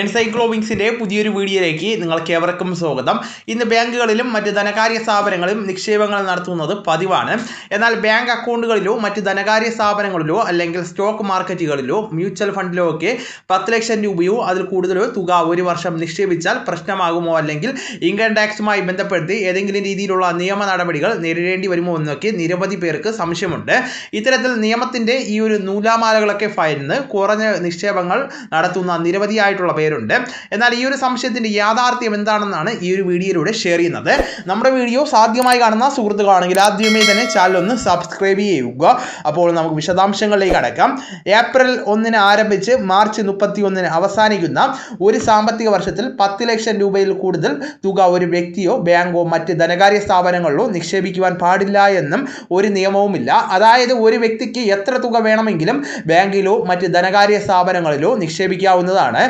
എൻസൈക്ലോവിങ്സിന്റെ പുതിയൊരു വീഡിയോയിലേക്ക് നിങ്ങൾക്ക് ഏവർക്കും സ്വാഗതം. ഇന്ന് ബാങ്കുകളിലും മറ്റ് ധനകാര്യ സ്ഥാപനങ്ങളിലും നിക്ഷേപങ്ങൾ നടത്തുന്നത് പതിവാണ്. എന്നാൽ ബാങ്ക് അക്കൗണ്ടുകളിലോ മറ്റ് ധനകാര്യ സ്ഥാപനങ്ങളിലോ അല്ലെങ്കിൽ സ്റ്റോക്ക് മാർക്കറ്റുകളിലോ മ്യൂച്വൽ ഫണ്ടിലോ ഒക്കെ പത്ത് ലക്ഷം രൂപയോ അതിൽ കൂടുതലോ തുക ഒരു വർഷം നിക്ഷേപിച്ചാൽ പ്രശ്നമാകുമോ അല്ലെങ്കിൽ ഇൻകം ടാക്സുമായി ബന്ധപ്പെടുത്തി ഏതെങ്കിലും രീതിയിലുള്ള നിയമ നടപടികൾ നേരിടേണ്ടി വരുമോ എന്നൊക്കെ നിരവധി പേർക്ക് സംശയമുണ്ട്. ഇത്തരത്തിൽ നിയമത്തിന്റെ ഈ ഒരു നൂലാമാലകളൊക്കെ ഭയന്ന് കുറഞ്ഞ നിക്ഷേപങ്ങൾ നടത്തുന്ന നിരവധിയായിട്ടുള്ള പേരുണ്ട്. എന്നാൽ ഈ ഒരു സംശയത്തിന്റെ യാഥാർത്ഥ്യം എന്താണെന്നാണ് ഈ ഒരു വീഡിയോയിലൂടെ ഷെയർ ചെയ്യുന്നത്. നമ്മുടെ വീഡിയോ സാധ്യമായി കാണുന്ന സുഹൃത്തുക്കളാണെങ്കിൽ ആദ്യമേ തന്നെ ചാനൽ ഒന്ന് സബ്സ്ക്രൈബ് ചെയ്യുക. അപ്പോൾ നമുക്ക് വിശദാംശങ്ങളിലേക്ക് അടക്കാം. ഏപ്രിൽ ഒന്നിന് ആരംഭിച്ച് മാർച്ച് മുപ്പത്തി ഒന്നിന് അവസാനിക്കുന്ന ഒരു സാമ്പത്തിക വർഷത്തിൽ പത്ത് ലക്ഷം രൂപയിൽ കൂടുതൽ തുക ഒരു വ്യക്തിയോ ബാങ്കോ മറ്റ് ധനകാര്യ സ്ഥാപനങ്ങളിലോ നിക്ഷേപിക്കുവാൻ പാടില്ല എന്നും ഒരു നിയമവുമില്ല. അതായത് ഒരു വ്യക്തിക്ക് എത്ര തുക വേണമെങ്കിലും ബാങ്കിലോ മറ്റ് ധനകാര്യ സ്ഥാപനങ്ങളിലോ നിക്ഷേപിക്കാവുന്നതാണ്.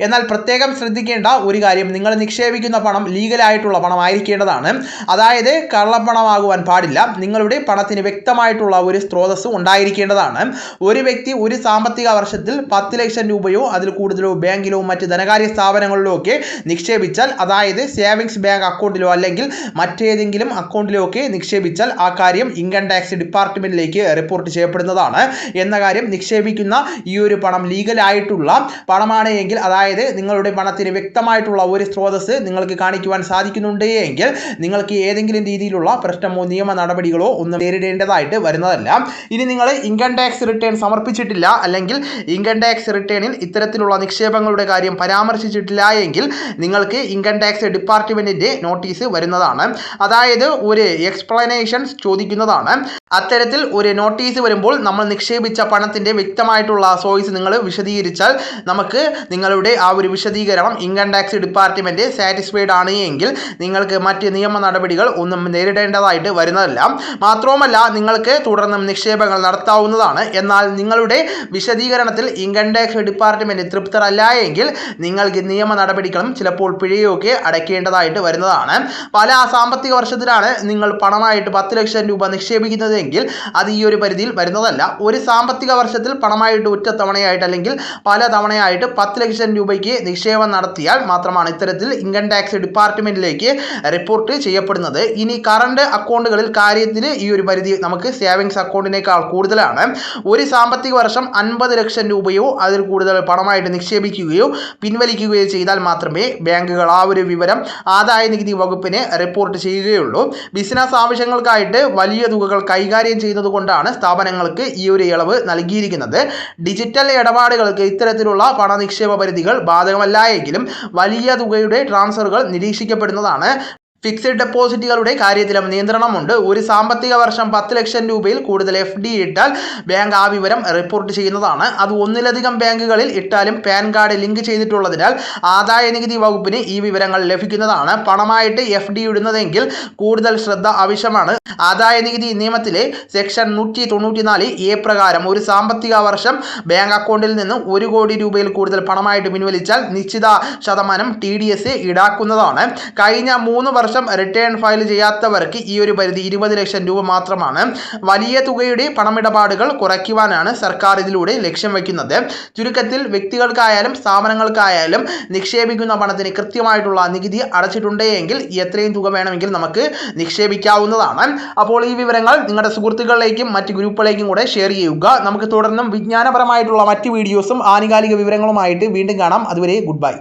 എന്നാൽ പ്രത്യേകം ശ്രദ്ധിക്കേണ്ട ഒരു കാര്യം നിങ്ങൾ നിക്ഷേപിക്കുന്ന പണം ലീഗലായിട്ടുള്ള പണമായിരിക്കേണ്ടതാണ്. അതായത് കള്ളപ്പണമാകുവാൻ പാടില്ല. നിങ്ങളുടെ പണത്തിന് വ്യക്തമായിട്ടുള്ള ഒരു സ്രോതസ് ഉണ്ടായിരിക്കേണ്ടതാണ്. ഒരു വ്യക്തി ഒരു സാമ്പത്തിക വർഷത്തിൽ പത്ത് ലക്ഷം രൂപയോ അതിൽ കൂടുതലോ ബാങ്കിലോ മറ്റ് ധനകാര്യ സ്ഥാപനങ്ങളിലോ ഒക്കെ നിക്ഷേപിച്ചാൽ അതായത് സേവിങ്സ് ബാങ്ക് അക്കൗണ്ടിലോ അല്ലെങ്കിൽ മറ്റേതെങ്കിലും അക്കൗണ്ടിലോ ഒക്കെ നിക്ഷേപിച്ചാൽ ആ കാര്യം ഇൻകം ടാക്സ് ഡിപ്പാർട്ട്മെന്റിലേക്ക് റിപ്പോർട്ട് ചെയ്യപ്പെടുന്നതാണ്. എന്ന കാര്യം നിക്ഷേപിക്കുന്ന ഈ ഒരു പണം ലീഗലായിട്ടുള്ള പണമാണ് എങ്കിൽ അതായത് നിങ്ങളുടെ പണത്തിന് വ്യക്തമായിട്ടുള്ള ഒരു സ്രോതസ് നിങ്ങൾക്ക് കാണിക്കുവാൻ സാധിക്കുന്നുണ്ടെങ്കിൽ നിങ്ങൾക്ക് ഏതെങ്കിലും രീതിയിലുള്ള പ്രശ്നമോ നിയമ നടപടികളോ ഒന്നും നേരിടേണ്ടതായിട്ട് വരുന്നതല്ല. ഇനി നിങ്ങൾ ഇൻകം ടാക്സ് റിട്ടേൺ സമർപ്പിച്ചിട്ടില്ല അല്ലെങ്കിൽ ഇൻകം ടാക്സ് റിട്ടേണിൽ ഇത്തരത്തിലുള്ള നിക്ഷേപങ്ങളുടെ കാര്യം പരാമർശിച്ചിട്ടില്ല എങ്കിൽ നിങ്ങൾക്ക് ഇൻകം ടാക്സ് ഡിപ്പാർട്ട്മെന്റിന്റെ നോട്ടീസ് വരുന്നതാണ്. അതായത് ഒരു എക്സ്പ്ലനേഷൻസ് ചോദിക്കുന്നതാണ്. അത്തരത്തിൽ ഒരു നോട്ടീസ് വരുമ്പോൾ നമ്മൾ നിക്ഷേപിച്ച പണത്തിന്റെ വ്യക്തമായിട്ടുള്ള സോയിസ് നിങ്ങൾ വിശദീകരിച്ചാൽ നമുക്ക് നിങ്ങളുടെ ആ ഒരു വിശദീകരണം ഇൻകം ടാക്സ് ഡിപ്പാർട്ട്മെന്റ് സാറ്റിസ്ഫൈഡ് ആണ് എങ്കിൽ നിങ്ങൾക്ക് മറ്റ് നിയമ നടപടികൾ ഒന്നും നേരിടേണ്ടതായിട്ട് വരുന്നതല്ല. മാത്രവുമല്ല നിങ്ങൾക്ക് തുടർന്നും നിക്ഷേപങ്ങൾ നടത്താവുന്നതാണ്. എന്നാൽ നിങ്ങളുടെ വിശദീകരണത്തിൽ ഇൻകം ടാക്സ് ഡിപ്പാർട്ട്മെന്റ് തൃപ്തരല്ല എങ്കിൽ നിങ്ങൾക്ക് നിയമ നടപടികളും ചിലപ്പോൾ പിഴയൊക്കെ അടയ്ക്കേണ്ടതായിട്ട് വരുന്നതാണ്. പല സാമ്പത്തിക വർഷത്തിലാണ് നിങ്ങൾ പണമായിട്ട് പത്ത് ലക്ഷം രൂപ നിക്ഷേപിക്കുന്നതെങ്കിൽ അത് ഈ ഒരു പരിധിയിൽ വരുന്നതല്ല. ഒരു സാമ്പത്തിക വർഷത്തിൽ പണമായിട്ട് ഒറ്റ തവണയായിട്ട് അല്ലെങ്കിൽ പല തവണയായിട്ട് പത്ത് ലക്ഷം രൂപയ്ക്ക് നിക്ഷേപം നടത്തിയാൽ മാത്രമാണ് ഇത്തരത്തിൽ ഇൻകം ടാക്സ് ഡിപ്പാർട്ട്മെന്റിലേക്ക് റിപ്പോർട്ട് ചെയ്യപ്പെടുന്നത്. ഇനി കറണ്ട് അക്കൗണ്ടുകളിൽ കാര്യത്തിൽ ഈ ഒരു പരിധി നമുക്ക് സേവിങ്സ് അക്കൗണ്ടിനേക്കാൾ കൂടുതലാണ്. ഒരു സാമ്പത്തിക വർഷം അൻപത് ലക്ഷം രൂപയോ അതിൽ കൂടുതൽ പണമായിട്ട് നിക്ഷേപിക്കുകയോ പിൻവലിക്കുകയോ ചെയ്താൽ മാത്രമേ ബാങ്കുകൾ ആ ഒരു വിവരം ആദായ നികുതി വകുപ്പിന് റിപ്പോർട്ട് ചെയ്യുകയുള്ളൂ. ബിസിനസ് ആവശ്യങ്ങൾക്കായിട്ട് വലിയ തുകകൾ കൈകാര്യം ചെയ്യുന്നതുകൊണ്ടാണ് സ്ഥാപനങ്ങൾക്ക് ഈ ഒരു ഇളവ് നൽകിയിരിക്കുന്നത്. ഡിജിറ്റൽ ഇടപാടുകൾക്ക് ഇത്തരത്തിലുള്ള പണ നിക്ഷേപ ബാധകമല്ല എങ്കിലും വലിയ തുകയുടെ ട്രാൻസ്ഫറുകൾ നിരീക്ഷിക്കപ്പെടുന്നതാണ് ഫിക്സഡ് ഡെപ്പോസിറ്റുകളുടെ കാര്യത്തിലും നിയന്ത്രണമുണ്ട്. ഒരു സാമ്പത്തിക വർഷം പത്ത് ലക്ഷം രൂപയിൽ കൂടുതൽ എഫ് ഡി ഇട്ടാൽ ബാങ്ക് ആ വിവരം റിപ്പോർട്ട് ചെയ്യുന്നതാണ്. അത് ഒന്നിലധികം ബാങ്കുകളിൽ ഇട്ടാലും പാൻ കാർഡ് ലിങ്ക് ചെയ്തിട്ടുള്ളതിനാൽ ആദായ നികുതി വകുപ്പിന് ഈ വിവരങ്ങൾ ലഭിക്കുന്നതാണ്. പണമായിട്ട് എഫ് ഡി ഇടുന്നതെങ്കിൽ കൂടുതൽ ശ്രദ്ധ ആവശ്യമാണ്. ആദായ നികുതി നിയമത്തിലെ സെക്ഷൻ നൂറ്റി തൊണ്ണൂറ്റിനാല് എ പ്രകാരം ഒരു സാമ്പത്തിക വർഷം ബാങ്ക് അക്കൗണ്ടിൽ നിന്ന് ഒരു കോടി രൂപയിൽ കൂടുതൽ പണമായിട്ട് പിൻവലിച്ചാൽ നിശ്ചിത ശതമാനം ടി ഡി എസ് ഈടാക്കുന്നതാണ് കഴിഞ്ഞ മൂന്ന് വർഷം റിട്ടേൺ ഫയൽ ചെയ്യാത്തവർക്ക് ഈ ഒരു പരിധി ഇരുപത് ലക്ഷം രൂപ മാത്രമാണ്. വലിയ തുകയുടെ പണമിടപാടുകൾ കുറയ്ക്കുവാനാണ് സർക്കാർ ഇതിലൂടെ ലക്ഷ്യം വയ്ക്കുന്നത്. ചുരുക്കത്തിൽ വ്യക്തികൾക്കായാലും സ്ഥാപനങ്ങൾക്കായാലും നിക്ഷേപിക്കുന്ന പണത്തിന് കൃത്യമായിട്ടുള്ള നികുതി അടച്ചിട്ടുണ്ട് എങ്കിൽ എത്രയും തുക വേണമെങ്കിൽ നമുക്ക് നിക്ഷേപിക്കാവുന്നതാണ്. അപ്പോൾ ഈ വിവരങ്ങൾ നിങ്ങളുടെ സുഹൃത്തുക്കളിലേക്കും മറ്റ് ഗ്രൂപ്പുകളിലേക്കും കൂടെ ഷെയർ ചെയ്യുക. നമുക്ക് തുടർന്നും വിജ്ഞാനപരമായിട്ടുള്ള മറ്റ് വീഡിയോസും ആനുകാലിക വിവരങ്ങളുമായിട്ട് വീണ്ടും കാണാം. അതുവരെ ഗുഡ് ബൈ